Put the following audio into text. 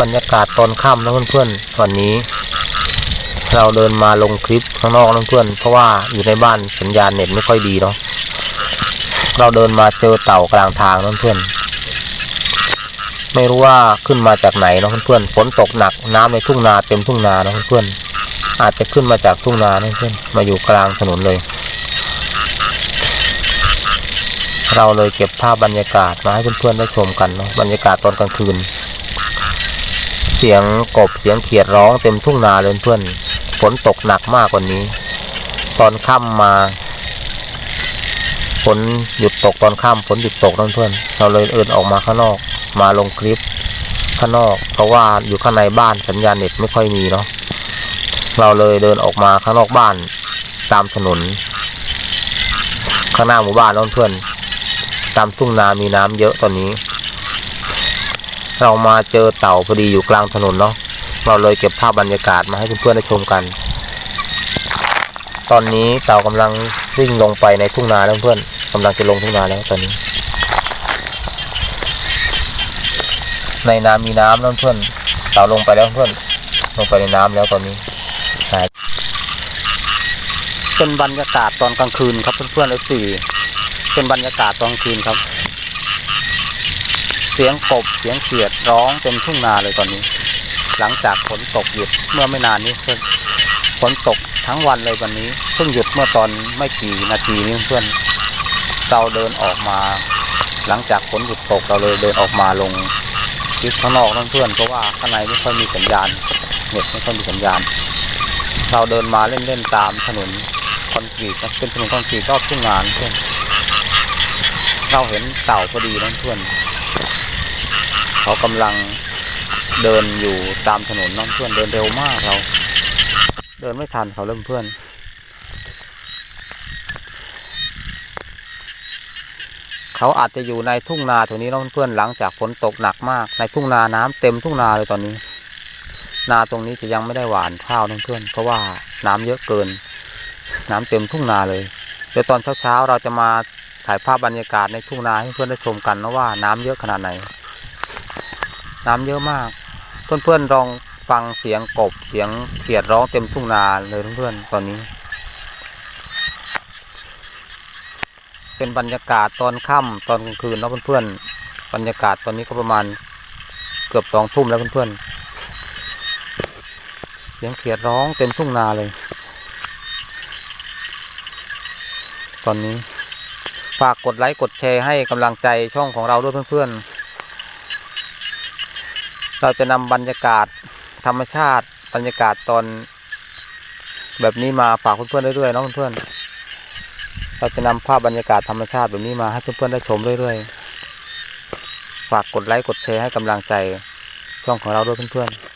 บรรยากาศตอนค่ำนะเพื่อนๆวันนี้ เราเดินมาลงคลิปข้างนอกนะเพื่อนเพราะว่าอยู่ในบ้านสัญญาณเน็ตไม่ค่อยดีเนาะเราเดินมาเจอเต่ากลางทางนะเพื่อนไม่รู้ว่าขึ้นมาจากไหนเนาะเพื่อนๆฝนตกหนักน้ำในทุ่งนาเต็มทุ่งนานะเพื่อนๆอาจจะขึ้นมาจากทุ่งนานะเพื่อนมาอยู่กลางถนนเลย เราเลยเก็บภาพบรรยากาศมาให้เพื่อนๆได้ชมกันเนาะบรรยากาศตอนกลางคืน เสียงกบเสียงเขียดร้องเต็มทุ่งนาเลยเพื่อนฝนตกหนักมากกว่านี้ ตอนค่ำมาฝนหยุดตกตอนค่ำฝนหยุดตกนเพื่อน เราเลยเอินออกมาข้างนอก มาลงคลิปข้างนอก เพราะว่าอยู่ข้างในบ้านสัญญาณเน็ตไม่ค่อยมีเนาะเราเลยเดินออกมาข้างนอกบ้านตามถนน ข้างหน้าหมู่บ้านนะเพื่อน ตามทุ่งนามีน้ำเยอะตอนนี้ เรามาเจอเต่าพอดีอยู่กลางถนนเนาะเราเลยเก็บภาพบรรยากาศมาให้เพื่อนๆได้ชมกัน ตอนนี้เต่ากำลังวิ่งลงไปในทุ่งนาแล้วเพื่อนกำลังจะลงทุ่งนาแล้วตอนนี้ ในน้ำมีน้ำแล้วเพื่อนเต่าลงไปแล้วเพื่อนลงไปในน้ำแล้วตอนนี้หายเป็นบรรยากาศตอนกลางคืนครับเพื่อนๆเลยสี่เป็นบรรยากาศตอนกลางคืนครับ สียงกบเสียงเขียดร้องเต็มทุ่งนาเลยตอนนี้ หลังจากฝนตกหยุดเมื่อไม่นานนี้เพื่อนฝนตกทั้งวันเลยวันนี้เพิ่งหยุดเมื่อตอนไม่กี่นาทีนี้เพื่อนเราเดินออกมา หลังจากฝนหยุดตกเราเลยเดินออกมาลงคลิปข้างนอกนั่นเพื่อนเพราะว่าข้างในไม่ค่อยมีสัญญาณเน็ตไม่ค่อยมีสัญญาณ เราเดินมาเล่นๆตามถนนคอนกรีตนะเป็นถนนคอนกรีตรอบทุ่งนาเพื่อนเราเห็นเต่าพอดีนะเพื่อน เขากำลังเดินอยู่ตามถนนน้องเพื่อนเดินเร็วมากเรา เดินไม่ทันเขาเริ่มเพื่อน เขาอาจจะอยู่ในทุ่งนาแถวนี้น้องเพื่อนหลังจากฝนตกหนักมาก ในทุ่งนาน้ำเต็มทุ่งนาเลยตอนนี้ นาตรงนี้จะยังไม่ได้หวานข้าวน้องเพื่อน เพราะว่าน้ำเยอะเกิน น้ำเต็มทุ่งนาเลยเดี๋ยวตอนเช้าๆเราจะมาถ่ายภาพบรรยากาศในทุ่งนาให้เพื่อนได้ชมกันนะว่าน้ำเยอะขนาดไหน น้ำเยอะมาก เพื่อนๆลองฟังเสียงกบเสียงเขียดร้องเต็มทุ่งนาเลยเพื่อนๆตอนนี้ เป็นบรรยากาศตอนค่ำตอนกลางคืนเนาะเพื่อนๆบรรยากาศตอนนี้ก็ประมาณเกือบสองทุ่มแล้วเพื่อนๆเสียงเขียดร้องเต็มทุ่งนาเลย ตอนนี้ฝากกดไลค์กดแชร์ให้กำลังใจช่องของเราด้วยเพื่อนๆ เราจะนำบรรยากาศธรรมชาติบรรยากาศตอน แบบนี้มาฝากเพื่อนๆเรื่อยๆน้องเพื่อนเราจะนำภาพบรรยากาศธรรมชาติแบบนี้มาให้เพื่อนๆได้ชมเรื่อยๆ ฝากกดไลค์กดแชร์ให้กำลังใจช่องของเราด้วยเพื่อนๆ